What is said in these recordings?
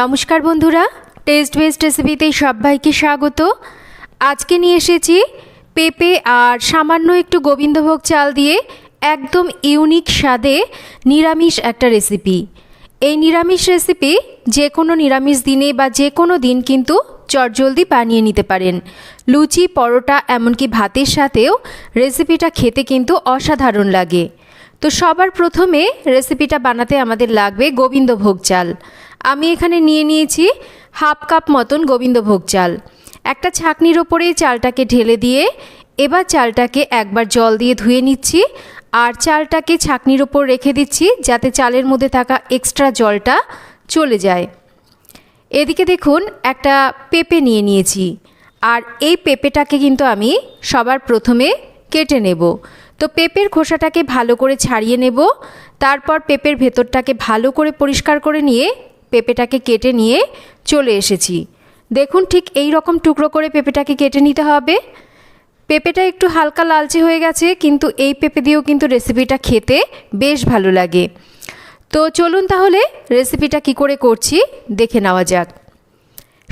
নমস্কার বন্ধুরা test best রেসিপিতে সবাইকে স্বাগত। আজকে নিয়ে এসেছি পেঁপে আর সামান্য একটু গোবিন্দভোগ চাল দিয়ে একদম ইউনিক স্বাদে নিরামিষ একটা রেসিপি এই নিরামিষ রেসিপি যে কোনো নিরামিষ দিনে বা যে কোনো দিন কিন্তু চটজলদি বানিয়ে নিতে পারেন। লুচি, পরোটা, এমনকি ভাতের সাথেও রেসিপিটা খেতে কিন্তু অসাধারণ লাগে। তো সবার প্রথমে রেসিপিটা বানাতে আমাদের লাগবে গোবিন্দভোগ চাল। আমি এখানে নিয়ে নিয়েছি হাফ কাপ মতন গোবিন্দভোগ চাল। একটা ছাকনির ওপরে চালটাকে ঢেলে দিয়ে এবার চালটাকে একবার জল দিয়ে ধুয়ে নিচ্ছি আর চালটাকে ছাকনির ওপর রেখে দিচ্ছি যাতে চালের মধ্যে থাকা এক্সট্রা জলটা চলে যায়। এদিকে দেখুন একটা পেঁপে নিয়ে নিয়েছি আর এই পেঁপেটাকে কিন্তু আমি সবার প্রথমে কেটে নেব। তো পেঁপের খোসাটাকে ভালো করে ছাড়িয়ে নেব, তারপর পেঁপের ভেতরটাকে ভালো করে পরিষ্কার করে নিয়ে পেঁপেটাকে কেটে নিয়ে চলে এসেছি। দেখুন ঠিক এই রকম টুকরো করে পেঁপেটাকে কেটে নিতে হবে। পেঁপেটা একটু হালকা লালচে হয়ে গেছে, কিন্তু এই পেঁপে দিয়েও কিন্তু রেসিপিটা খেতে বেশ ভালো লাগে। তো চলুন তাহলে রেসিপিটা কি করে করছি দেখে নেওয়া যাক।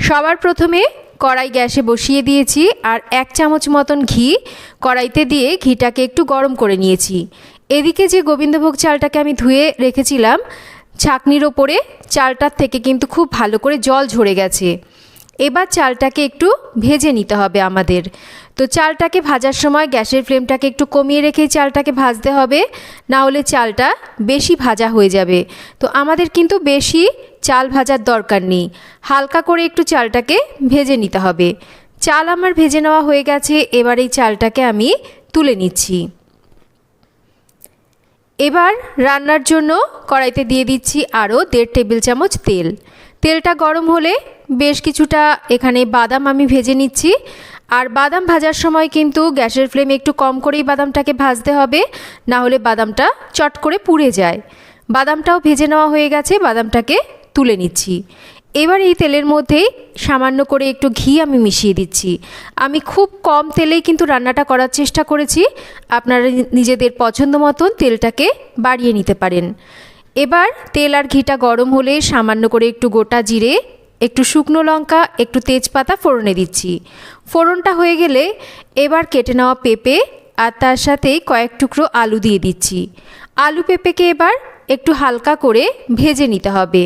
সবার প্রথমে কড়াই গ্যাসে বসিয়ে দিয়েছি আর এক চামচ মতন ঘি কড়াইতে দিয়ে ঘিটাকে একটু গরম করে নিয়েছি। এদিকে যে গোবিন্দভোগ চালটাকে আমি ধুয়ে রেখেছিলাম ছাকনির ওপরে চালটার থেকে কিন্তু খুব ভালো করে জল ঝরে গেছে। এবার চালটাকে একটু ভেজে নিতে হবে আমাদের। তো চালটাকে ভাজার সময় গ্যাসের ফ্লেমটাকে একটু কমিয়ে রেখেই চালটাকে ভাজতে হবে, না হলে চালটা বেশি ভাজা হয়ে যাবে। তো আমাদের কিন্তু বেশি চাল ভাজার দরকার নেই। হালকা করে একটু চালটাকে ভেজে নিতে হবে। চাল আমার ভেজে নেওয়া হয়ে গেছে, এবার এই চালটাকে আমি তুলে নিচ্ছি। এবার রান্নার জন্য কড়াইতে দিয়ে দিচ্ছি আরও দেড় টেবিল চামচ তেল। তেলটা গরম হলে বেশ কিছুটা এখানে বাদাম আমি ভেজে নিচ্ছি। আর বাদাম ভাজার সময় কিন্তু গ্যাসের ফ্লেম একটু কম করেই বাদামটাকে ভাজতে হবে, না হলে বাদামটা চট করে পুড়ে যায়। বাদামটাও ভেজে নেওয়া হয়ে গেছে, বাদামটাকে তুলে নিচ্ছি। এবার এই তেলের মধ্যেই সামান্য করে একটু ঘি আমি মিশিয়ে দিচ্ছি। আমি খুব কম তেলেই কিন্তু রান্নাটা করার চেষ্টা করেছি। আপনারা নিজেদের পছন্দ মতন তেলটাকে বাড়িয়ে নিতে পারেন। এবার তেল আর ঘিটা গরম হলে সামান্য করে একটু গোটা জিরে, একটু শুকনো লঙ্কা, একটু তেজপাতা ফোড়নে দিচ্ছি। ফোড়নটা হয়ে গেলে এবার কেটে নেওয়া পেঁপে আর তার সাথে কয়েক টুকরো আলু দিয়ে দিচ্ছি। আলু পেঁপেকে এবার একটু হালকা করে ভেজে নিতে হবে।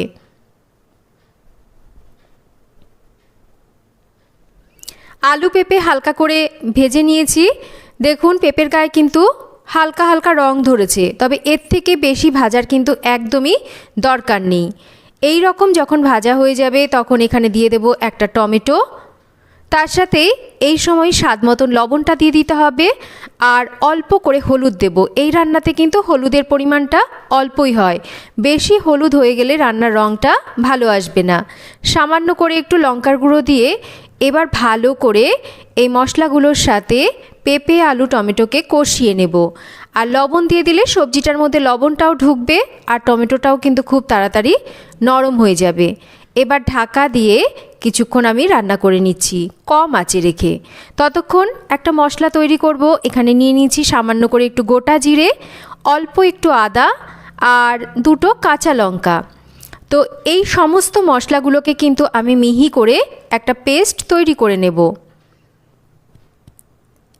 আলু পেঁপে হালকা করে ভেজে নিয়েছি। দেখুন, পেঁপের গায়ে কিন্তু হালকা হালকা রং ধরেছে, তবে এর থেকে বেশি ভাজার কিন্তু একদমই দরকার নেই। এই রকম যখন ভাজা হয়ে যাবে, তখন এখানে দিয়ে দেব একটা টমেটো তার সাথে এই সময় স্বাদ মতন লবণটা দিয়ে দিতে হবে। আর অল্প করে হলুদ দেব। এই রান্নাতে কিন্তু হলুদের পরিমাণটা অল্পই হয়। বেশি হলুদ হয়ে গেলে রান্নার রঙটা ভালো আসবে না। সামান্য করে একটু লঙ্কার গুঁড়ো দিয়ে এবার ভালো করে এই মশলাগুলোর সাথে পেঁপে, আলু, টমেটোকে কষিয়ে নেব। আর লবণ দিয়ে দিলে সবজিটার মধ্যে লবণটাও ঢুকবে আর টমেটোটাও কিন্তু খুব তাড়াতাড়ি নরম হয়ে যাবে। এবার ঢাকা দিয়ে কিছুক্ষণ আমি রান্না করে নিচ্ছি, কম আঁচে রেখে। ততক্ষণ একটা মশলা তৈরি করব, এখানে নিয়ে নিয়েছি সামান্য করে একটু গোটা জিরে, অল্প একটু আদা আর দুটো কাঁচা লঙ্কা। তো এই সমস্ত মশলাগুলোকে কিন্তু আমি মিহি করে একটা পেস্ট তৈরি করে নেব।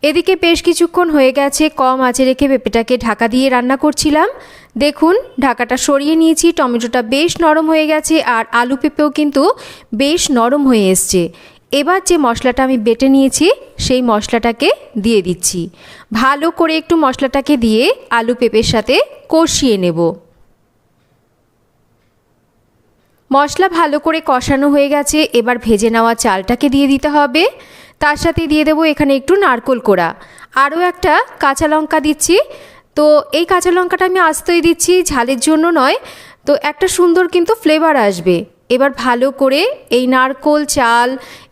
এদিকে বেশ কিছুক্ষণ হয়ে গেছে, কম আঁচে রেখে পেঁপেটাকে ঢাকা দিয়ে রান্না করছিলাম। দেখুন, ঢাকাটা সরিয়ে নিয়েছি, টমেটোটা বেশ নরম হয়ে গেছে আর আলু পেঁপেও কিন্তু বেশ নরম হয়ে এসছে। এবার যে মশলাটা আমি বেটে নিয়েছি, সেই মশলাটাকে দিয়ে দিচ্ছি। ভালো করে একটু মশলাটাকে দিয়ে আলু পেঁপের সাথে কষিয়ে নেব। মশলা ভালো করে কষানো হয়ে গেছে, এবার ভেজে নেওয়া চালটাকে দিয়ে দিতে হবে। তার সাথে দিয়ে দেবো এখানে একটু নারকোল কোড়া। আরও একটা কাঁচা লঙ্কা দিচ্ছি। তো এই কাঁচা লঙ্কাটা আমি আস্তই দিচ্ছি, ঝালের জন্য নয়। তো একটা সুন্দর কিন্তু ফ্লেভার আসবে। এবার ভালো করে এই নারকোল, চাল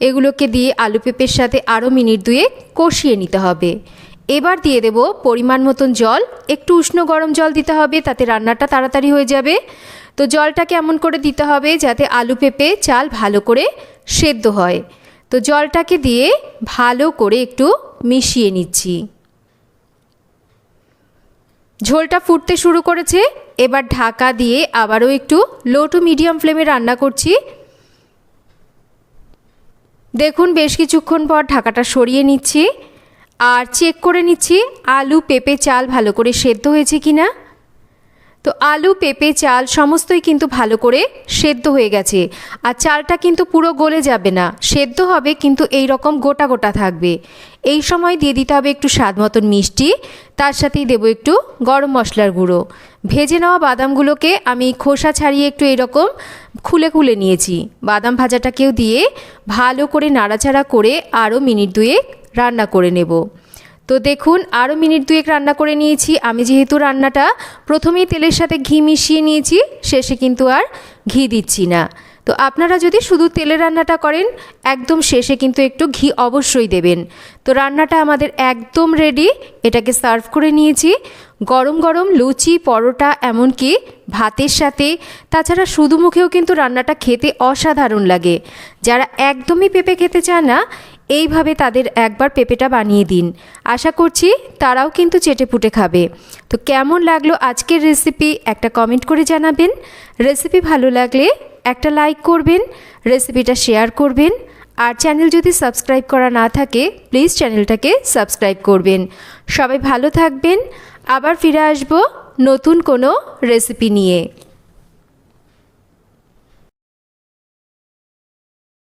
এগুলোকে দিয়ে আলু পেঁপের সাথে আরও মিনিট দুয়ে কষিয়ে নিতে হবে। এবার দিয়ে দেব পরিমাণ মতন জল। একটু উষ্ণ গরম জল দিতে হবে, তাতে রান্নাটা তাড়াতাড়ি হয়ে যাবে। তো জলটাকে এমন করে দিতে হবে যাতে আলু পেঁপে, চাল ভালো করে সেদ্ধ হয়। তো জলটাকে দিয়ে ভালো করে একটু মিশিয়ে নিচ্ছি। ঝোলটা ফুটতে শুরু করেছে। এবার ঢাকা দিয়ে আবারও একটু লো টু মিডিয়াম ফ্লেমে রান্না করছি। দেখুন, বেশ কিছুক্ষণ পর ঢাকাটা সরিয়ে নিচ্ছি। আর চেক করে নিচ্ছি, আলু, পেঁপে, চাল ভালো করে সেদ্ধ হয়েছে কিনা। না তো আলু, পেঁপে, চাল সমস্তই কিন্তু ভালো করে সেদ্ধ হয়ে গেছে। আর চালটা কিন্তু পুরো গলে যাবে না। সেদ্ধ হবে কিন্তু এই রকম গোটা গোটা থাকবে। এই সময় দিয়ে দিতে হবে একটু স্বাদ মতন মিষ্টি। তার সাথেই দেবো একটু গরম মশলার গুঁড়ো। ভেজে নেওয়া বাদামগুলোকে আমি খোসা ছাড়িয়ে একটু এরকম খুলে খুলে নিয়েছি। বাদাম ভাজাটাকেও দিয়ে ভালো করে নাড়াচাড়া করে আরও মিনিট দুয়েক রান্না করে নেব। তো দেখুন আরও মিনিট দুয়েক রান্না করে নিয়েছি। আমি যেহেতু রান্নাটা প্রথমেই তেলের সাথে ঘি মিশিয়ে নিয়েছি, শেষে কিন্তু আর ঘি দিচ্ছি না। তো আপনারা যদি শুধু তেলে রান্নাটা করেন, একদম শেষে কিন্তু একটু ঘি অবশ্যই দেবেন। তো রান্নাটা আমাদের একদম রেডি এটাকে সার্ভ করে নিয়েছি। গরম গরম লুচি, পরোটা, এমনকি ভাতের সাথে, তাছাড়া শুধু মুখেও কিন্তু রান্নাটা খেতে অসাধারণ লাগে। যারা একদমই পেঁপে খেতে চান না এইভাবে তাদের একবার পেঁপেটা বানিয়ে দিন। আশা করছি তারাও কিন্তু চেটে পুটে খাবে। তো কেমন লাগল আজকের রেসিপি একটা কমেন্ট করে জানাবেন। রেসিপি ভালো লাগলে একটা লাইক করবেন রেসিপিটা শেয়ার করবেন। আর চ্যানেল যদি সাবস্ক্রাইব করা না থাকে প্লিজ চ্যানেলটাকে সাবস্ক্রাইব করবেন। সবাই ভালো থাকবেন। আবার ফিরে আসব নতুন কোনো রেসিপি নিয়ে।